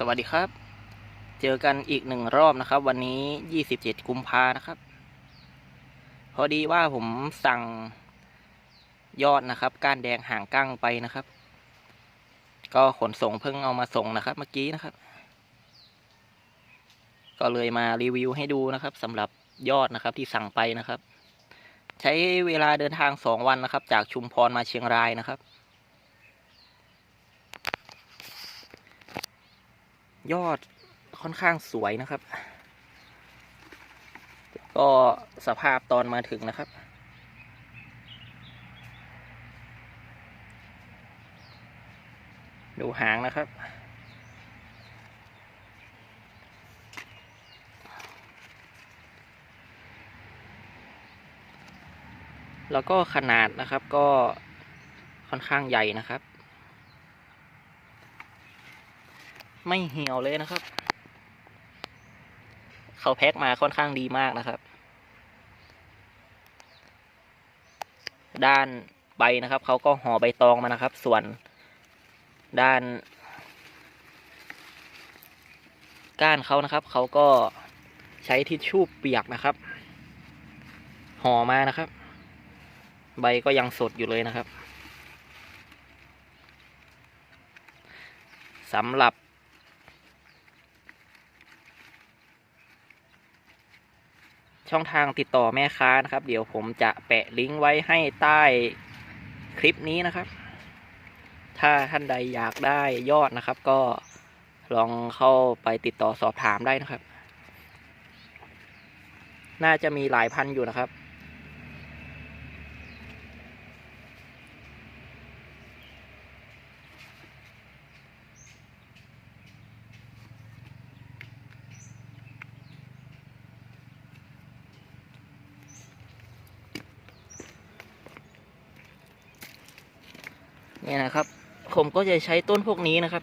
สวัสดีครับ เจอกันอีกหนึ่งรอบนะครับ วันนี้27กุมภานะครับ พอดีว่าผมสั่งยอดนะครับ ก้านแดงหางกั้งไปนะครับ ก็ขนส่งเพิ่งเอามาส่งนะครับ เมื่อกี้นะครับ ก็เลยมารีวิวให้ดูนะครับสำหรับยอดนะครับที่สั่งไปนะครับ ใช้เวลาเดินทางสองวันนะครับ จากชุมพรมาเชียงรายนะครับ ยอดค่อนข้างสวยนะครับ ก็สภาพตอนมาถึงนะครับ ดูหางนะครับแล้วก็ขนาดนะครับก็ค่อนข้างใหญ่นะครับ ไม่เหี่ยวเลยนะครับ เขาแพ็คมาค่อนข้างดีมากนะครับ ด้านใบนะครับ เขาก็ห่อใบตองมานะครับ ส่วนด้านก้านเขานะครับ เขาก็ใช้ทิชชู่เปียกนะครับ ห่อมานะครับ ใบก็ยังสดอยู่เลยนะครับสำหรับ ช่องทางติดต่อแม่ค้านะครับ เดี๋ยวผมจะแปะลิงก์ไว้ให้ใต้คลิปนี้นะครับ ถ้าท่านใดอยากได้ยอดนะครับ ก็ลองเข้าไปติดต่อสอบถามได้นะครับ น่าจะมีหลายพันอยู่นะครับ เนี่ยนะครับ ผมก็จะใช้ต้นพวกนี้นะครับ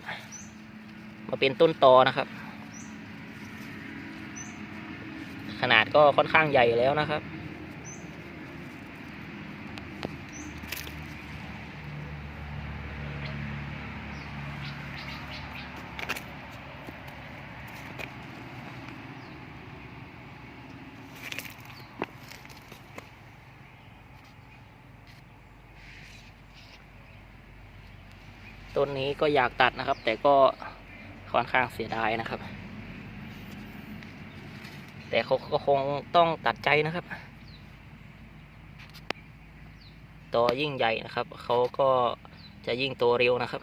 มาเป็นต้นตอนะครับ ขนาดก็ค่อนข้างใหญ่แล้วนะครับ ต้นนี้ก็อยากตัดนะครับ แต่ก็ค่อนข้างเสียดายนะครับ แต่เขาก็คงต้องตัดใจนะครับต่อยิ่งใหญ่นะครับเขาก็จะยิ่งโตเร็วนะครับ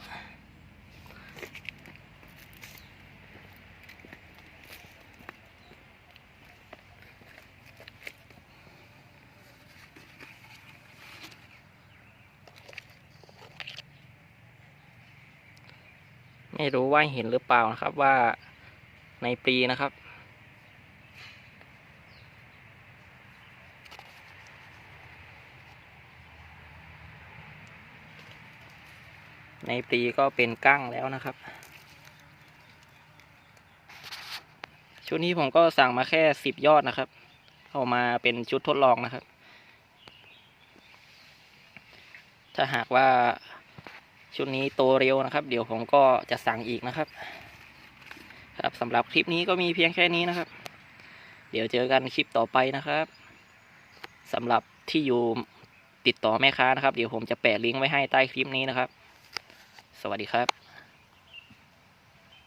ไม่รู้ว่าเห็นหรือเปล่านะครับว่าในปลีนะครับ ในปลีก็เป็นกั้งแล้วนะครับ ชุดนี้ผมก็สั่งมาแค่สิบยอดนะครับเอามาเป็นชุดทดลองนะครับ ถ้าหากว่า ชุดนี้โตเร็วนะครับ เดี๋ยวผมก็จะสั่งอีกนะครับ ครับสำหรับคลิปนี้ก็มีเพียงแค่นี้นะครับ เดี๋ยวเจอกันคลิปต่อไปนะครับสำหรับที่อยู่ติดต่อแม่ค้านะครับ เดี๋ยวผมจะแปะลิงก์ไว้ให้ใต้คลิปนี้นะครับ สวัสดีครับ